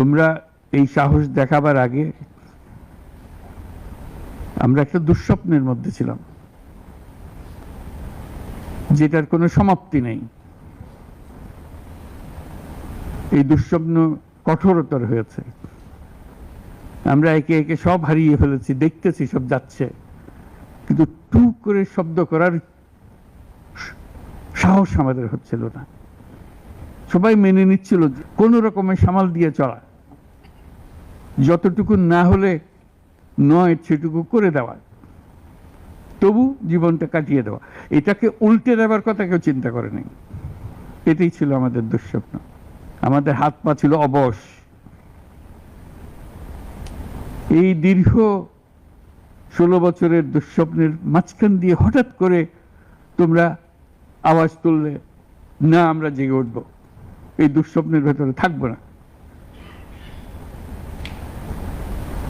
তোমরা এই সাহস দেখাবার আগে আমরা একটা দুঃস্বপ্নের মধ্যে ছিলাম, যেটার কোনো সমাপ্তি নেই। এই দুঃস্বপ্ন কঠোরতর হয়েছে। আমরা একে একে সব হারিয়ে ফেলেছি, দেখতেছি, সব যাচ্ছে। কিন্তু টু করে শব্দ করার সাহস আমাদের হচ্ছিল না। সবাই মেনে নিচ্ছিল কোনো রকমের সামাল দিয়ে চলা। যতটুকু না হলে নয়, সেটুকু করে দেওয়া। তবু জীবনটা কাটিয়ে দেওয়া। এটাকে উল্টে দেওয়ার কথা কেউ চিন্তা করে নেই। এটাই ছিল আমাদের দুঃস্বপ্ন। আমাদের হাত পা ছিল অবশ। এই দীর্ঘ ষোলো বছরের দুঃস্বপ্নের মাঝখান দিয়ে হঠাৎ করে তোমরা আওয়াজ তুললে, না আমরা জেগে উঠব। এই দুঃস্বপ্নের ভেতরে থাকব না।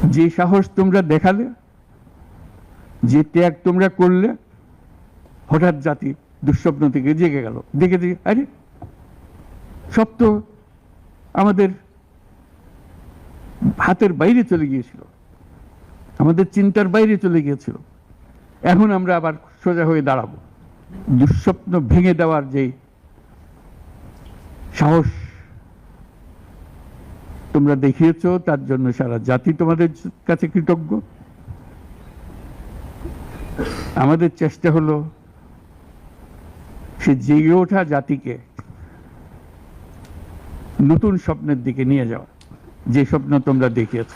যে সাহস তোমরা দেখালে, যে ত্যাগ তোমরা করলে, হঠাৎ জাতি দুঃস্বপ্ন থেকে জেগে গেল। দেখে দেখে, আরে, সব তো আমাদের হাতের বাইরে চলে গিয়েছিল। আমাদের চিন্তার বাইরে চলে গিয়েছিল। এখন আমরা আবার সোজা হয়ে দাঁড়াবো। দুঃস্বপ্ন ভেঙে দেওয়ার যে সাহস তোমরা দেখিয়েছ, তার জন্য সারা জাতি তোমাদের কাছে কৃতজ্ঞ। আমাদের চেষ্টা হলো সে জেগে ওঠা জাতিকে নতুন স্বপ্নের দিকে নিয়ে যাওয়া, যে স্বপ্ন তোমরা দেখিয়েছ।